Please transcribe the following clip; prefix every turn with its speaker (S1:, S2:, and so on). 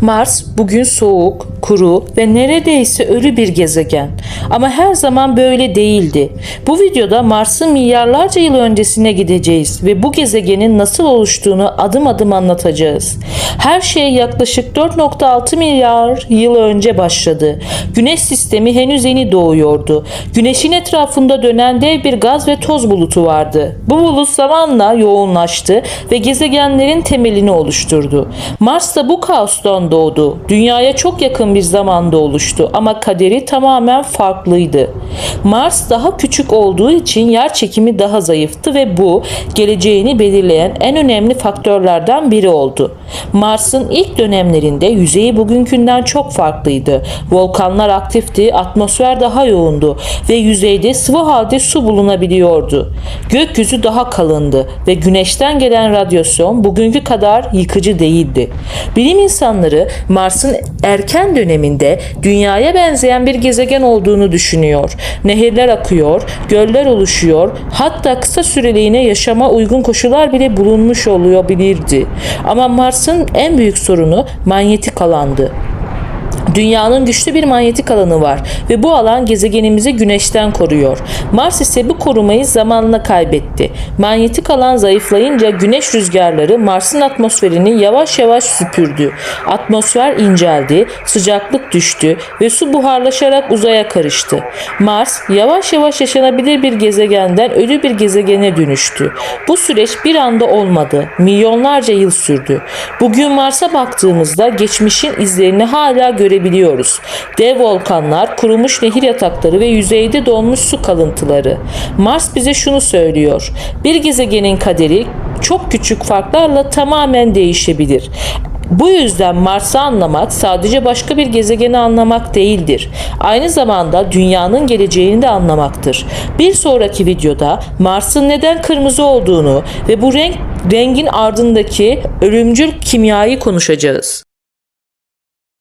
S1: Mars bugün soğuk, kuru ve neredeyse ölü bir gezegen. Ama her zaman böyle değildi. Bu videoda Mars'ın milyarlarca yıl öncesine gideceğiz ve bu gezegenin nasıl oluştuğunu adım adım anlatacağız. Her şey yaklaşık 4.6 milyar yıl önce başladı. Güneş sistemi henüz yeni doğuyordu. Güneşin etrafında dönen dev bir gaz ve toz bulutu vardı. Bu bulut zamanla yoğunlaştı ve gezegenlerin temelini oluşturdu. Mars da bu kaostan doğdu. Dünyaya çok yakın bir zamanda oluştu ama kaderi tamamen farklıydı. Mars daha küçük olduğu için yer çekimi daha zayıftı ve bu geleceğini belirleyen en önemli faktörlerden biri oldu. Mars'ın ilk dönemlerinde yüzeyi bugünkünden çok farklıydı. Volkanlar aktifti, atmosfer daha yoğundu ve yüzeyde sıvı halde su bulunabiliyordu. Gökyüzü daha kalındı ve güneşten gelen radyasyon bugünkü kadar yıkıcı değildi. Bilim insanları Mars'ın erken döneminde dünyaya benzeyen bir gezegen olduğunu düşünüyor. Nehirler akıyor, göller oluşuyor, hatta kısa süreliğine yaşama uygun koşullar bile bulunmuş olabilirdi. Ama Mars'ın en büyük sorunu manyetik alandı. Dünyanın güçlü bir manyetik alanı var ve bu alan gezegenimizi güneşten koruyor. Mars ise bu korumayı zamanla kaybetti. Manyetik alan zayıflayınca güneş rüzgarları Mars'ın atmosferini yavaş yavaş süpürdü. Atmosfer inceldi, sıcaklık düştü ve su buharlaşarak uzaya karıştı. Mars yavaş yavaş yaşanabilir bir gezegenden ölü bir gezegene dönüştü. Bu süreç bir anda olmadı. Milyonlarca yıl sürdü. Bugün Mars'a baktığımızda geçmişin izlerini hala görebiliyoruz. Dev volkanlar, kurumuş nehir yatakları ve yüzeyde donmuş su kalıntıları. Mars bize şunu söylüyor. Bir gezegenin kaderi çok küçük farklarla tamamen değişebilir. Bu yüzden Mars'ı anlamak sadece başka bir gezegeni anlamak değildir. Aynı zamanda dünyanın geleceğini de anlamaktır. Bir sonraki videoda Mars'ın neden kırmızı olduğunu ve bu renk rengin ardındaki ölümcül kimyayı konuşacağız.